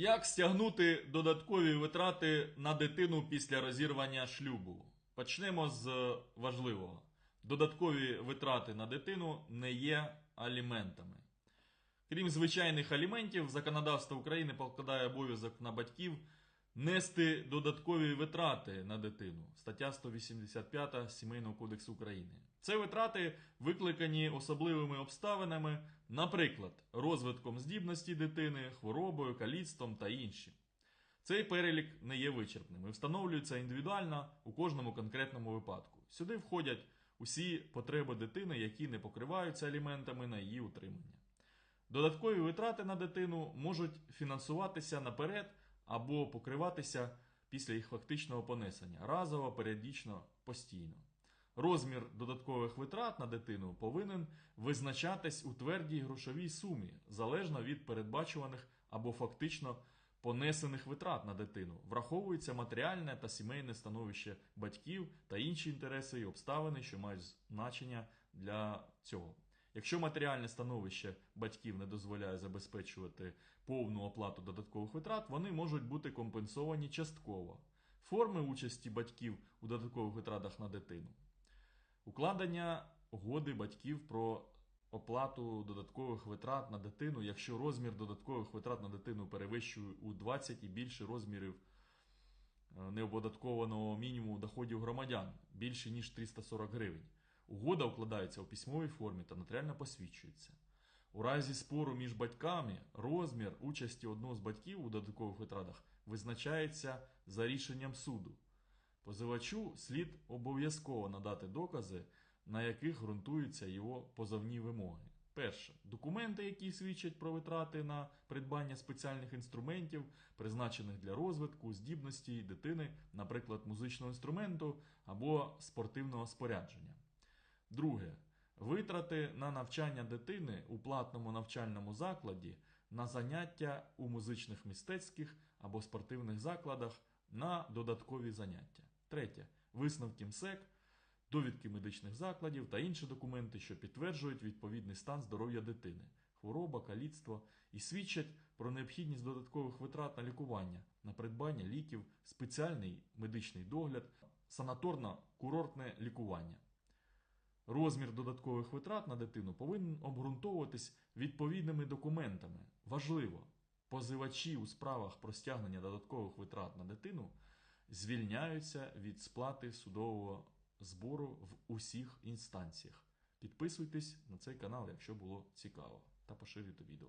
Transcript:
Як стягнути додаткові витрати на дитину після розірвання шлюбу? Почнемо з важливого. Додаткові витрати на дитину не є аліментами. Крім звичайних аліментів, законодавство України покладає обов'язок на батьків нести додаткові витрати на дитину. Стаття 185 Сімейного кодексу України. Це витрати викликані особливими обставинами, наприклад, розвитком здібності дитини, хворобою, каліцтвом та інші. Цей перелік не є вичерпним і встановлюється індивідуально у кожному конкретному випадку. Сюди входять усі потреби дитини, які не покриваються аліментами на її утримання. Додаткові витрати на дитину можуть фінансуватися наперед або покриватися після їх фактичного понесення разово, періодично, постійно. Розмір додаткових витрат на дитину повинен визначатись у твердій грошовій сумі, залежно від передбачуваних або фактично понесених витрат на дитину. Враховується матеріальне та сімейне становище батьків та інші інтереси і обставини, що мають значення для цього. Якщо матеріальне становище батьків не дозволяє забезпечувати повну оплату додаткових витрат, вони можуть бути компенсовані частково. Форми участі батьків у додаткових витратах на дитину. Укладення угоди батьків про оплату додаткових витрат на дитину, якщо розмір додаткових витрат на дитину перевищує у 20 і більше розмірів е, неоподаткованого мінімуму доходів громадян більше ніж 340 гривень. Угода укладається у письмовій формі та нотаріально посвідчується. У разі спору між батьками розмір участі одного з батьків у додаткових витратах визначається за рішенням суду. Позивачу слід обов'язково надати докази, на яких ґрунтуються його позовні вимоги. Перше. Документи, які свідчать про витрати на придбання спеціальних інструментів, призначених для розвитку, здібності дитини, наприклад, музичного інструменту або спортивного спорядження. Друге. Витрати на навчання дитини у платному навчальному закладі на заняття у музичних мистецьких або спортивних закладах на додаткові заняття. Третє. Висновки МСЕК, довідки медичних закладів та інші документи, що підтверджують відповідний стан здоров'я дитини, хвороба, каліцтво і свідчать про необхідність додаткових витрат на лікування, на придбання ліків, спеціальний медичний догляд, санаторно-курортне лікування. Розмір додаткових витрат на дитину повинен обґрунтовуватись відповідними документами. Важливо, позивачі у справах про стягнення додаткових витрат на дитину звільняються від сплати судового збору в усіх інстанціях. Підписуйтесь на цей канал, якщо було цікаво, та поширюйте відео.